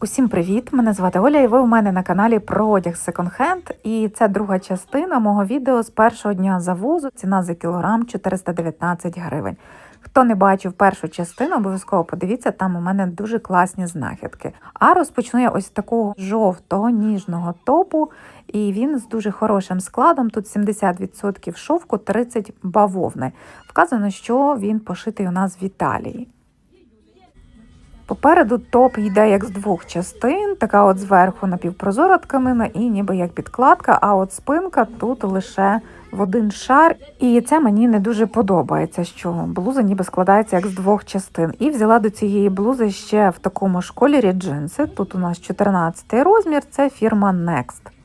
Усім привіт! Мене звати Оля, і ви у мене на каналі про одяг секонд-хенд. І це друга частина мого відео з першого дня завозу. Ціна за кілограм 419 гривень. Хто не бачив першу частину, обов'язково подивіться, там у мене дуже класні знахідки. А розпочну я ось такого жовтого ніжного топу, і він з дуже хорошим складом. Тут 70% шовку, 30% бавовни. Вказано, що він пошитий у нас в Італії. Попереду топ йде як з двох частин, така от зверху напівпрозора тканина і ніби як підкладка, а от спинка тут лише в один шар. І це мені не дуже подобається, що блуза ніби складається як з двох частин. І взяла до цієї блузи ще в такому ж кольорі джинси. Тут у нас 14 розмір, це фірма Next.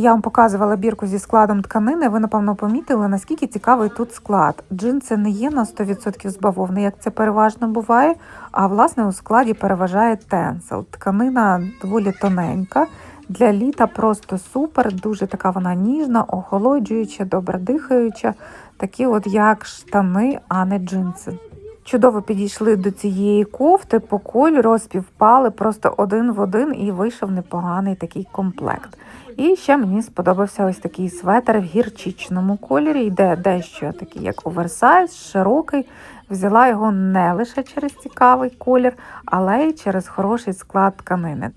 Я вам показувала бірку зі складом тканини. Ви, напевно, помітили, наскільки цікавий тут склад. Джинси не є на 100% з бавовни, як це переважно буває. А власне у складі переважає тенсел. Тканина доволі тоненька. Для літа просто супер, дуже така вона ніжна, охолоджуюча, добре дихаюча, такі от як штани, а не джинси. Чудово підійшли до цієї кофти, по кольору співпали просто один в один і вийшов непоганий такий комплект. І ще мені сподобався ось такий светр в гірчичному кольорі. Йде дещо такий, як оверсайз, широкий. Взяла його не лише через цікавий колір, але й через хороший склад тканини.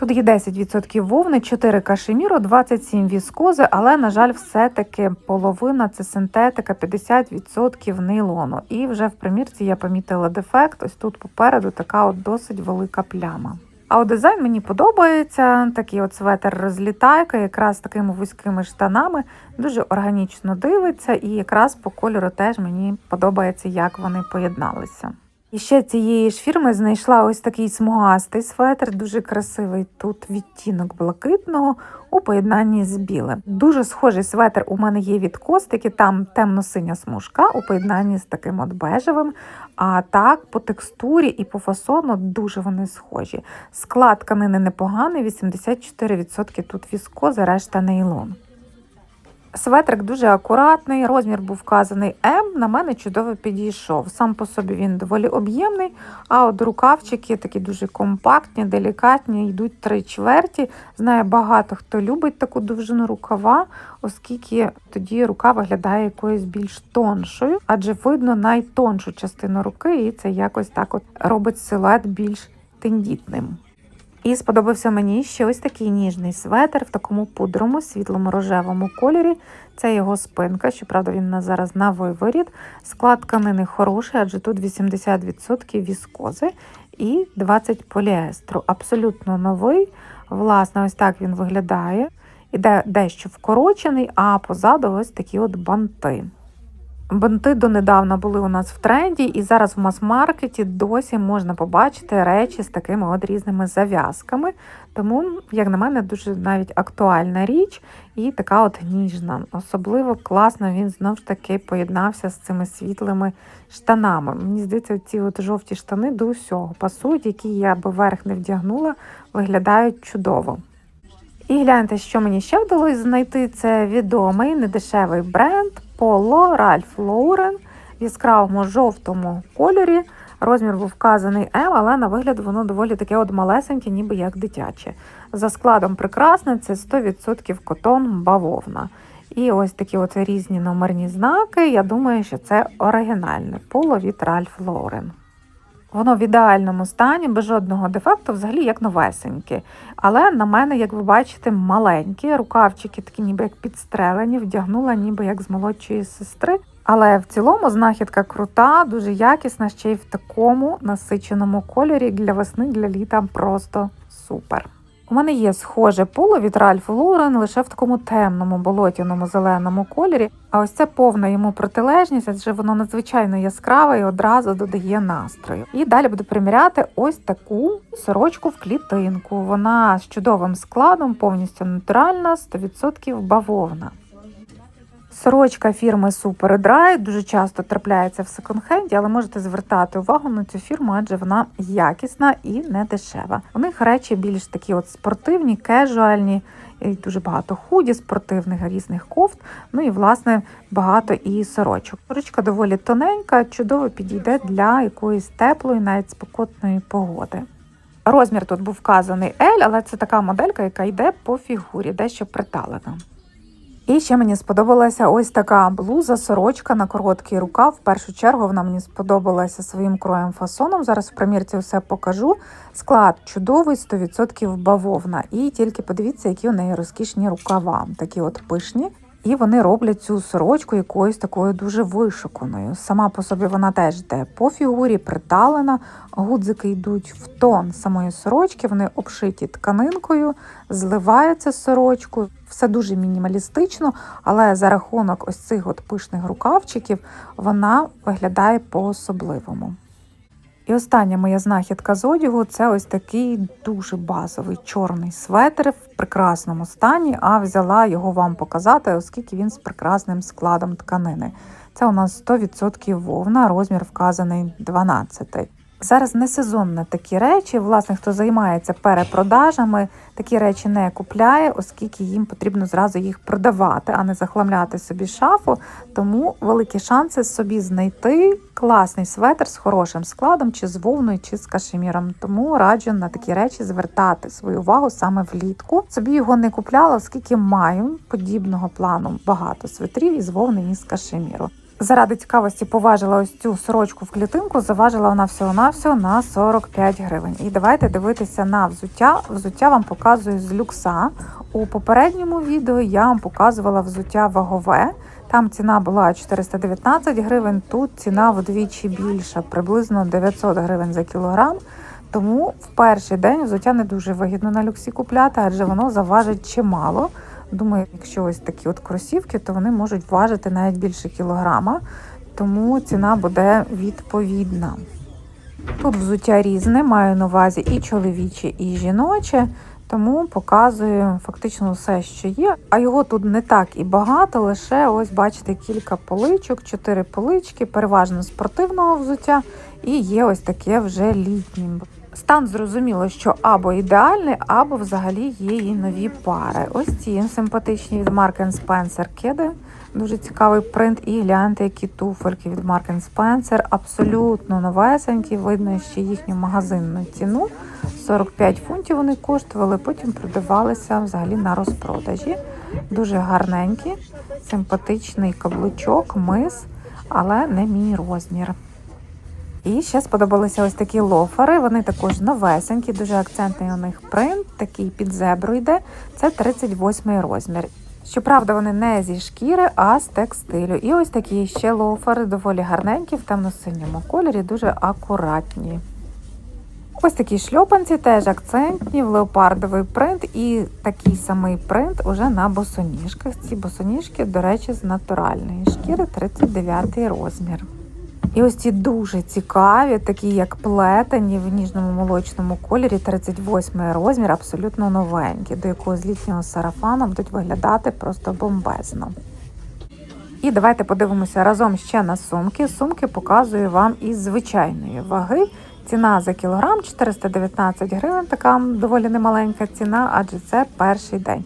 Тут є 10% вовни, 4 кашеміру, 27 віскози, але, на жаль, все-таки половина це синтетика, 50% нейлону. І вже в примірці я помітила дефект. Ось тут попереду така от досить велика пляма. А от дизайн мені подобається. Такий от светер розлітайка, якраз такими вузькими штанами, дуже органічно дивиться, і якраз по кольору теж мені подобається, як вони поєдналися. І ще цієї ж фірми знайшла ось такий смугастий светр, дуже красивий. Тут відтінок блакитного у поєднанні з білим. Дуже схожий светр у мене є від костики, там темно-синя смужка у поєднанні з таким от бежевим. А так, по текстурі і по фасону дуже вони схожі. Склад тканини непоганий, 84% тут віскоза, решта нейлон. Светрик дуже акуратний, розмір був вказаний М, на мене чудово підійшов. Сам по собі він доволі об'ємний, а от рукавчики такі дуже компактні, делікатні, йдуть три чверті. Знаю, багато хто любить таку довжину рукава, оскільки тоді рука виглядає якоюсь більш тоншою, адже видно найтоншу частину руки, і це якось так от робить силует більш тендітним. І сподобався мені ще ось такий ніжний светр в такому пудрому, світлому рожевому кольорі. Це його спинка, щоправда, він у нас зараз на виворіт. Склад тканини хороший, адже тут 80% віскози і 20 поліестру. Абсолютно новий. Власне, ось так він виглядає. Іде дещо вкорочений, а позаду ось такі от банти. Бунти донедавна були у нас в тренді, і зараз в мас-маркеті досі можна побачити речі з такими от різними зав'язками. Тому, як на мене, дуже навіть актуальна річ і така от ніжна. Особливо класно він знову ж таки поєднався з цими світлими штанами. Мені здається, ці от жовті штани до усього пасують, які я би верх не вдягнула, виглядають чудово. І гляньте, що мені ще вдалося знайти. Це відомий недешевий бренд Polo Ральф Лоурен в яскравому жовтому кольорі. Розмір був вказаний М, але на вигляд воно доволі таке от малесеньке, ніби як дитяче. За складом прекрасне, це 100% котон бавовна. І ось такі от різні номерні знаки. Я думаю, що це оригінальне поло від Ральф Lauren. Воно в ідеальному стані, без жодного дефекту, взагалі як новесеньке. Але на мене, як ви бачите, маленькі. Рукавчики такі ніби як підстрелені, вдягнула ніби як з молодшої сестри. Але в цілому знахідка крута, дуже якісна, ще й в такому насиченому кольорі для весни, для літа просто супер. У мене є схоже поло від Ральф Лорен лише в такому темному болотяному зеленому кольорі. А ось це повна йому протилежність, адже воно надзвичайно яскраве і одразу додає настрою. І далі буду приміряти ось таку сорочку в клітинку. Вона з чудовим складом, повністю натуральна, 100% бавовна. Сорочка фірми Super Dry дуже часто трапляється в секонд-хенді, але можете звертати увагу на цю фірму, адже вона якісна і не дешева. У них речі більш такі от спортивні, кежуальні, і дуже багато худі, спортивних різних кофт. Ну і власне багато і сорочок. Сорочка доволі тоненька, чудово підійде для якоїсь теплої, навіть спекотної погоди. Розмір тут був вказаний L, але це така моделька, яка йде по фігурі, дещо приталена. І ще мені сподобалася ось така блуза, сорочка на короткий рукав. В першу чергу вона мені сподобалася своїм кроєм фасоном. Зараз в примірці все покажу. Склад чудовий, 100% бавовна. І тільки подивіться, які у неї розкішні рукава, такі от пишні. І вони роблять цю сорочку якоюсь такою дуже вишуканою. Сама по собі вона теж йде по фігурі, приталена. Гудзики йдуть в тон самої сорочки, вони обшиті тканинкою, зливаються з сорочкою. Все дуже мінімалістично, але за рахунок ось цих от пишних рукавчиків вона виглядає по-особливому. І остання моя знахідка з одягу це ось такий дуже базовий чорний светр в прекрасному стані, а взяла його вам показати, оскільки він з прекрасним складом тканини. Це у нас 100% вовна, розмір вказаний 12. Зараз не сезонні такі речі. Власне, хто займається перепродажами, такі речі не купляє, оскільки їм потрібно зразу їх продавати, а не захламляти собі шафу. Тому великі шанси собі знайти класний светр з хорошим складом, чи з вовною, чи з кашеміром. Тому раджу на такі речі звертати свою увагу саме влітку. Собі його не купляла, оскільки маю подібного плану багато светрів із вовни і з кашеміру. Заради цікавості поважила ось цю сорочку в клітинку, заважила вона всього-навсього на 45 гривень. І давайте дивитися на взуття. Взуття вам показую з люкса. У попередньому відео я вам показувала взуття вагове. Там ціна була 419 гривень, тут ціна вдвічі більша, приблизно 900 гривень за кілограм. Тому в перший день взуття не дуже вигідно на люксі купляти, адже воно заважить чимало. Думаю, якщо ось такі от кросівки, то вони можуть важити навіть більше кілограма, тому ціна буде відповідна. Тут взуття різне, маю на увазі і чоловіче, і жіноче, тому показую фактично все, що є. А його тут не так і багато, лише ось бачите кілька поличок, чотири полички, переважно спортивного взуття, і є ось таке вже літнє. Стан зрозуміло, що або ідеальний, або взагалі є і нові пари. Ось ці симпатичні від Mark Spencer кеди. Дуже цікавий принт. І гляньте, які туфельки від Mark Spencer. Абсолютно новесенькі. Видно ще їхню магазинну ціну. 45 фунтів вони коштували, потім продавалися взагалі на розпродажі. Дуже гарненькі, симпатичний каблучок, мис, але не мій розмір. І ще сподобалися ось такі лофери. Вони також новесенькі, дуже акцентний у них принт, такий під зебру йде. Це 38 розмір. Щоправда, вони не зі шкіри, а з текстилю. І ось такі ще лофери, доволі гарненькі, в темно-синьому кольорі, дуже акуратні. Ось такі шльопанці теж акцентні, в леопардовий принт, і такий самий принт уже на босоніжках. Ці босоніжки, до речі, з натуральної шкіри 39 розмір. І ось ці дуже цікаві, такі як плетені в ніжному молочному кольорі, 38 розмір, абсолютно новенькі, до якого з літнього сарафану будуть виглядати просто бомбезно. І давайте подивимося разом ще на сумки. Сумки показую вам із звичайної ваги. Ціна за кілограм 419 гривень, така доволі немаленька ціна, адже це перший день.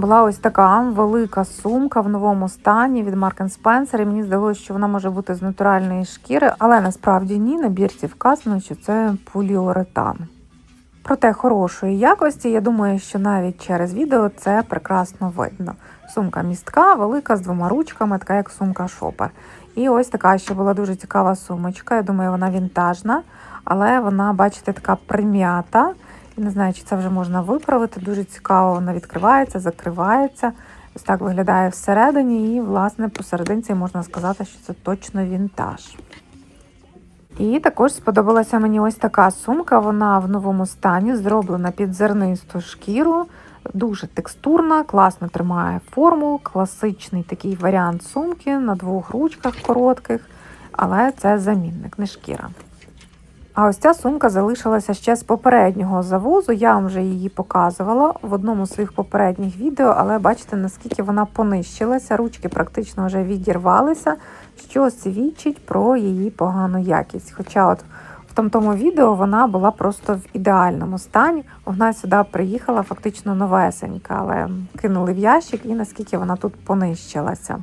Була ось така велика сумка в новому стані від Mark Spencer. І мені здалося, що вона може бути з натуральної шкіри, але насправді ні. На бірці вказано, що це поліуретан. Проте хорошої якості, я думаю, що навіть через відео це прекрасно видно. Сумка містка, велика, з двома ручками, така як сумка шопер. І ось така ще була дуже цікава сумочка. Я думаю, вона вінтажна, але вона, бачите, така прим'ята. Не знаю, чи це вже можна виправити. Дуже цікаво, вона відкривається, закривається. Ось так виглядає всередині, і, власне, посерединці можна сказати, що це точно вінтаж. І також сподобалася мені ось така сумка. Вона в новому стані, зроблена під зернисту шкіру, дуже текстурна, класно тримає форму, класичний такий варіант сумки на двох ручках коротких, але це замінник, не шкіра. А ось ця сумка залишилася ще з попереднього завозу. Я вам вже її показувала в одному з своїх попередніх відео, але бачите, наскільки вона понищилася, ручки практично вже відірвалися, що свідчить про її погану якість. Хоча, от в тому тому відео вона була просто в ідеальному стані. Вона сюди приїхала фактично новесенька, але кинули в ящик і наскільки вона тут понищилася.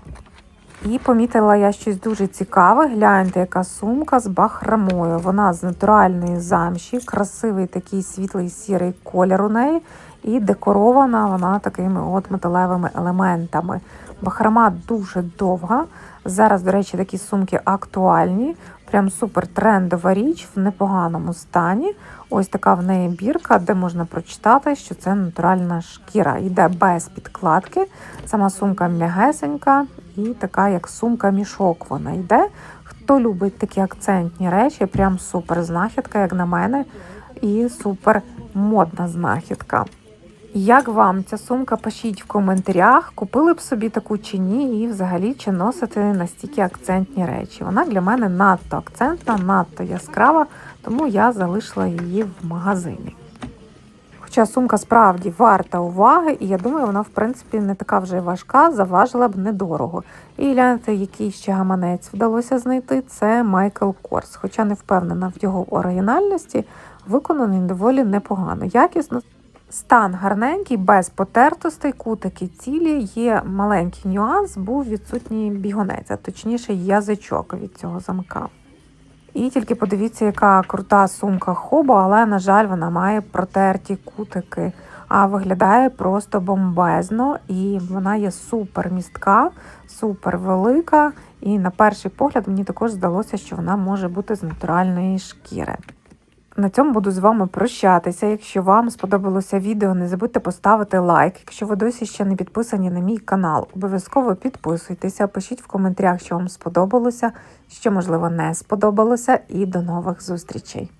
І помітила я щось дуже цікаве. Гляньте, яка сумка з бахромою. Вона з натуральної замші, красивий такий світлий сірий колір у неї, і декорована вона такими от металевими елементами. Бахрома дуже довга. Зараз, до речі, такі сумки актуальні. Прям супер трендова річ в непоганому стані. Ось така в неї бірка, де можна прочитати, що це натуральна шкіра. Йде без підкладки. Сама сумка м'ягесенька і така, як сумка-мішок вона йде. Хто любить такі акцентні речі, прям супер знахідка, як на мене, і супер модна знахідка. Як вам ця сумка? Пишіть в коментарях, купили б собі таку чи ні, і взагалі чи носити настільки акцентні речі. Вона для мене надто акцентна, надто яскрава, тому я залишила її в магазині. Хоча сумка справді варта уваги, і я думаю, вона в принципі не така вже важка, заважила б недорого. І гляньте, який ще гаманець вдалося знайти. Це Майкл Корс. Хоча не впевнена в його оригінальності, виконаний доволі непогано, якісно. Стан гарненький, без потертостей, кутики цілі. Є маленький нюанс, був відсутній бігонець, а точніше язичок від цього замка. І тільки подивіться, яка крута сумка хобо, але, на жаль, вона має протерті кутики, а виглядає просто бомбезно, і вона є супер містка, супер велика. І на перший погляд мені також здалося, що вона може бути з натуральної шкіри. На цьому буду з вами прощатися. Якщо вам сподобалося відео, не забудьте поставити лайк. Якщо ви досі ще не підписані на мій канал, обов'язково підписуйтеся, пишіть в коментарях, що вам сподобалося, що можливо не сподобалося, і до нових зустрічей.